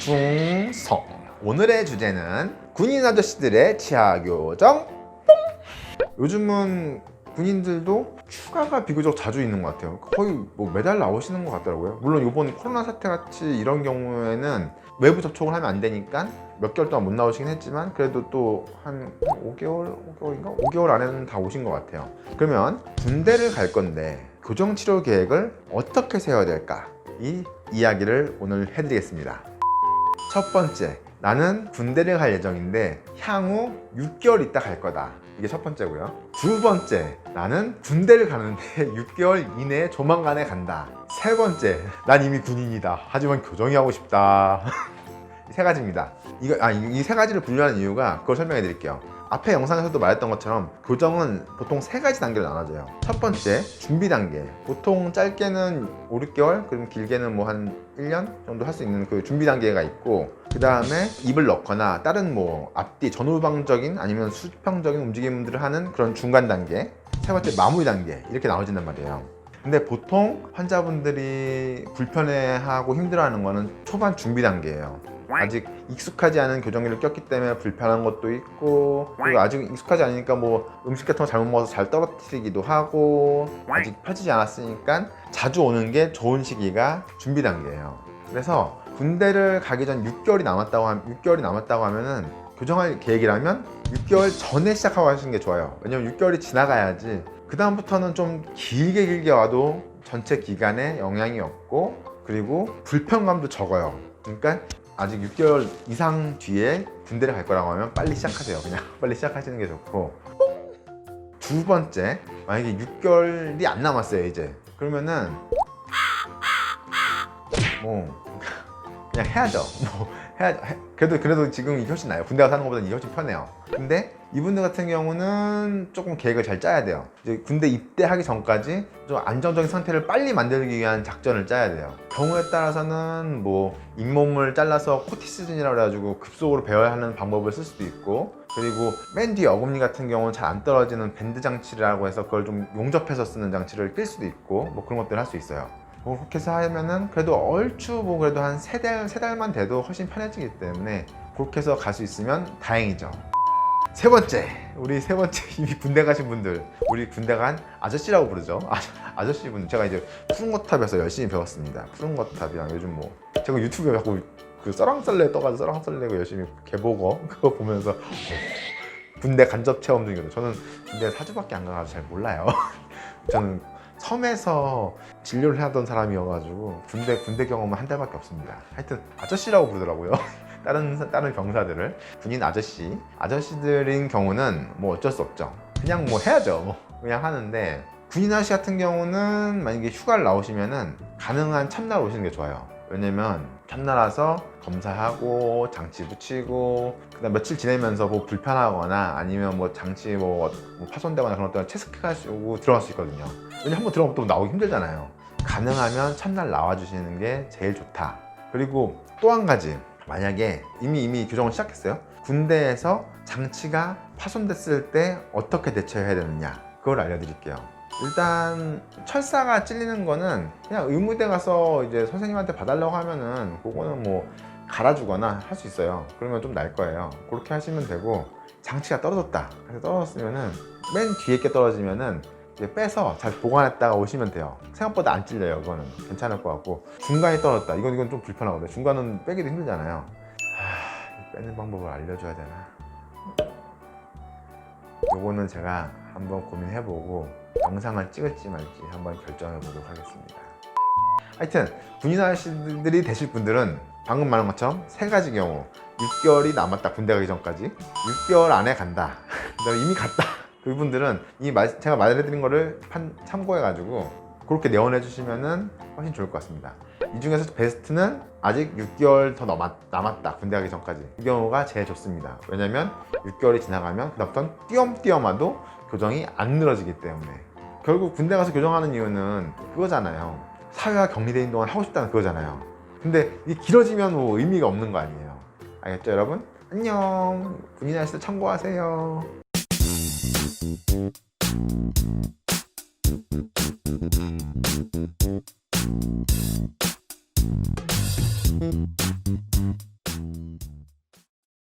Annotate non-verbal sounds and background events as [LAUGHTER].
중성. 오늘의 주제는 군인 아저씨들의 치아 교정. 뽕! 요즘은 군인들도 휴가가 비교적 자주 있는 것 같아요. 거의 뭐 매달 나오시는 것 같더라고요. 물론 이번 코로나 사태 같이 이런 경우에는 외부 접촉을 하면 안 되니까 몇 개월 동안 못 나오시긴 했지만 그래도 또 한 5개월, 5개월인가? 5개월 안에는 다 오신 것 같아요. 그러면 군대를 갈 건데 교정 치료 계획을 어떻게 세워야 될까? 이 이야기를 오늘 해드리겠습니다. 첫 번째, 나는 군대를 갈 예정인데 향후 6개월 있다 갈 거다. 이게 첫 번째고요. 두 번째, 나는 군대를 가는데 [LAUGHS] 6개월 이내에 조만간에 간다. 세 번째, 난 이미 군인이다. 하지만 교정이 하고 싶다. 이 [LAUGHS] 세 가지입니다. 이거 아 이 세 가지를 분류하는 이유가 그걸 설명해 드릴게요. 앞에 영상에서도 말했던 것처럼 교정은 보통 세 가지 단계로 나눠져요. 첫 번째, 준비 단계. 보통 짧게는 5, 6개월, 그럼 길게는 뭐 한 1년 정도 할 수 있는 그 준비 단계가 있고, 그 다음에 입을 넣거나 다른 뭐 앞뒤 전후방적인 아니면 수평적인 움직임들을 하는 그런 중간 단계. 세 번째, 마무리 단계. 이렇게 나눠진단 말이에요. 근데 보통 환자분들이 불편해하고 힘들어하는 거는 초반 준비 단계예요. 아직 익숙하지 않은 교정기를 꼈기 때문에 불편한 것도 있고 그리고 아직 익숙하지 않으니까 뭐 음식 같은 거 잘못 먹어서 잘 떨어뜨리기도 하고 아직 펴지지 않았으니까 자주 오는 게 좋은 시기가 준비 단계예요. 그래서 군대를 가기 전 6개월이 남았다고 하면 6개월이 남았다고 하면은 교정할 계획이라면 6개월 전에 시작하고 하시는 게 좋아요. 왜냐면 6개월이 지나가야지 그 다음부터는 좀 길게 길게 와도 전체 기간에 영향이 없고 그리고 불편감도 적어요. 그러니까 아직 6개월 이상 뒤에 군대를 갈 거라고 하면 빨리 시작하세요. 그냥 [LAUGHS] 빨리 시작하시는 게 좋고 두 번째 만약에 6개월이 안 남았어요 이제 그러면은 뭐 그냥 해야죠. 뭐 해야 해- 그래도 그래도 지금 이게 훨씬 나요. 군대 가서 하는 것보다 이게 훨씬 편해요. 근데 이분들 같은 경우는 조금 계획을 잘 짜야 돼요. 이제 군대 입대하기 전까지 좀 안정적인 상태를 빨리 만들기 위한 작전을 짜야 돼요. 경우에 따라서는 뭐 잇몸을 잘라서 코티시즌이라고 해가지고 급속으로 배열하는 방법을 쓸 수도 있고 그리고 맨 뒤에 어금니 같은 경우는 잘 안 떨어지는 밴드 장치라고 해서 그걸 좀 용접해서 쓰는 장치를 낄 수도 있고 뭐 그런 것들을 할 수 있어요. 뭐 그렇게 해서 하면은 그래도 얼추 뭐 그래도 한 세 달, 세 달만 돼도 훨씬 편해지기 때문에 그렇게 해서 갈 수 있으면 다행이죠. 세 번째, 우리 세 번째 [LAUGHS] 이미 군대 가신 분들, 우리 군대 간 아저씨라고 부르죠. 아, 아저씨 분, 제가 이제 푸른거탑에서 열심히 배웠습니다. 푸른거탑이랑 요즘 뭐 제가 유튜브에 자꾸 그 썰랑썰레 떠가지고 썰랑썰레고 열심히 개보고 [LAUGHS] 그거 보면서 어, 군대 간접 체험 중이거든요. 저는 군대 사주밖에 안 가가지고 잘 몰라요. [LAUGHS] 저는 섬에서 진료를 하던 사람이어가지고 군대 군대 경험은 한 달밖에 없습니다. 하여튼 아저씨라고 부르더라고요. [LAUGHS] 다른 다른 병사들을 군인 아저씨 아저씨들인 경우는 뭐 어쩔 수 없죠. 그냥 뭐 해야죠. 뭐 그냥 하는데 군인 아저씨 같은 경우는 만약에 휴가를 나오시면은 가능한 참날 오시는 게 좋아요. 왜냐면 와서 검사하고 장치 붙이고 그다음 며칠 지내면서 뭐 불편하거나 아니면 뭐 장치 뭐, 뭐 파손되거나 그런 것들 체크하시고 들어갈 수 있거든요. 왜냐 한번 들어가면 또 나오기 힘들잖아요. 가능하면 첫날 나와주시는 게 제일 좋다. 그리고 또 한 가지 만약에 이미 이미 교정을 시작했어요. 군대에서 장치가 파손됐을 때 어떻게 대처해야 되느냐 그걸 알려드릴게요. 일단 철사가 찔리는 거는 그냥 의무대 가서 이제 선생님한테 봐달라고 하면은 그거는 뭐 갈아주거나 할 수 있어요. 그러면 좀 날 거예요. 그렇게 하시면 되고 장치가 떨어졌다. 그래서 떨어졌으면은 맨 뒤에 게 떨어지면은 이제 빼서 잘 보관했다가 오시면 돼요. 생각보다 안 찔려요. 그거는 괜찮을 것 같고 중간에 떨어졌다. 이건 이건 좀 불편하거든요. 중간은 빼기도 힘들잖아요. 하, 빼는 방법을 알려줘야 되나? 요거는 제가 한번 고민해보고 영상을 찍을지 말지 한번 결정해 보도록 하겠습니다. 하여튼 군인 아저씨들이 되실 분들은 방금 말한 것처럼 세 가지 경우 6개월이 남았다 군대 가기 전까지. 6개월 안에 간다. [LAUGHS] 그다음에 이미 갔다. 그분들은 이 말- 제가 말해드린 거를 판- 참고해가지고 그렇게 내원해 주시면은 훨씬 좋을 것 같습니다. 이 중에서 베스트는 아직 6개월 더 남았, 남았다 군대 가기 전까지. 이 경우가 제일 좋습니다. 왜냐면 6개월이 지나가면 그다음부터는 띄엄띄엄 와도 교정이 안 늘어지기 때문에. 결국 군대 가서 교정하는 이유는 그거잖아요. 사회와 격리된 동안 하고 싶다는 그거잖아요. 근데 이게 길어지면 뭐 의미가 없는 거 아니에요. 알겠죠 여러분? 안녕. 군인 아저씨들 참고하세요